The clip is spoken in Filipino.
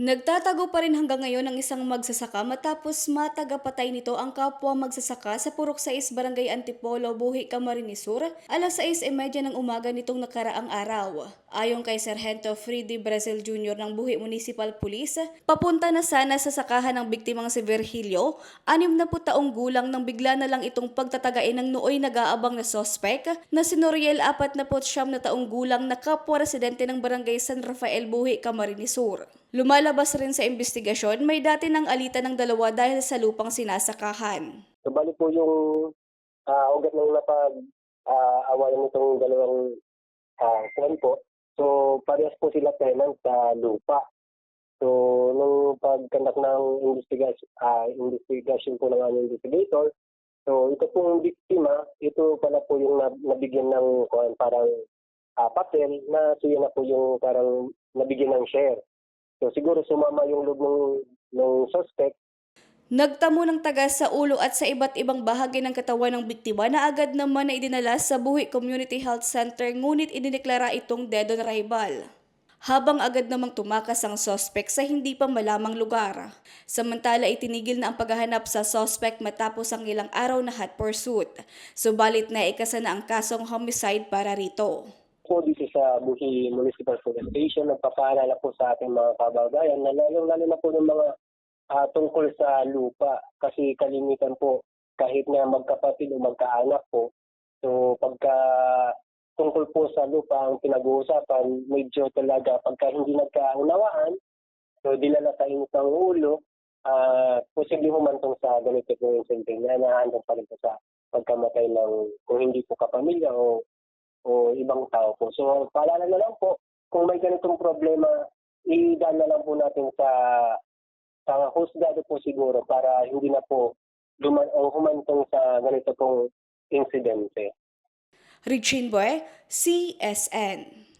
Nagtatago pa rin hanggang ngayon ang isang magsasaka matapos matagapatay nito ang kapwa magsasaka sa Purok 6 Barangay Antipolo, Buhi, Camarines Sur, alas 6.30 ng umaga nitong nakaraang araw. Ayon kay Sargento Freddy Brazil Jr. ng Buhi Municipal Police, papunta na sana sa sakahan ng biktimang si Virgilio, anim na taong gulang nang bigla na lang itong pagtatagain ng nooy nag-aabang na sospek na si Noriel apat na na taong gulang na kapwa residente ng Barangay San Rafael, Buhi, Camarines Sur. Lumalabas rin sa investigasyon, may dati ng alitan ng dalawa dahil sa lupang sinasakahan. So, bali po yung ah, ugat ng napag ah, awayan nitong dalawang uh, po. So, parehas po sila tenant sa lupa. So, nung pagkandak ng investigation, ah, investigation po ng aming investigator, so ito pong biktima, ito pala po yung nab- nabigyan ng kuwan, parang ah, papel na siya na po yung parang nabigyan ng share. So, siguro sumama yung loob ng, ng suspect Nagtamo ng tagas sa ulo at sa iba't ibang bahagi ng katawan ng biktima na agad naman na idinala sa Buhi Community Health Center ngunit idineklara itong dead on arrival. Habang agad namang tumakas ang sospek sa hindi pa malamang lugar. Samantala itinigil na ang paghahanap sa sospek matapos ang ilang araw na hot pursuit. Subalit na ikasa na ang kasong homicide para rito. po dito sa Buhi Municipal Police Station, nagpapaalala po sa ating mga kababayan na lalo, lalo na po ng mga ah, tungkol sa lupa. Kasi kalimitan po, kahit na magkapatid o magkaanak po, so pagka tungkol po sa lupa ang pinag-uusapan, medyo talaga pagka hindi nagkaunawaan, so dinala sa init ulo, ah posible humantong sa ganito po yung senteng na nahandang pa rin po sa pagkamatay ng kung hindi po kapamilya o o ibang tao po. So, paalala na lang po, kung may ganitong problema, idaan na lang po natin sa sa husgado po siguro para hindi na po luman, o humantong sa ganito pong insidente. Regine Boy, CSN.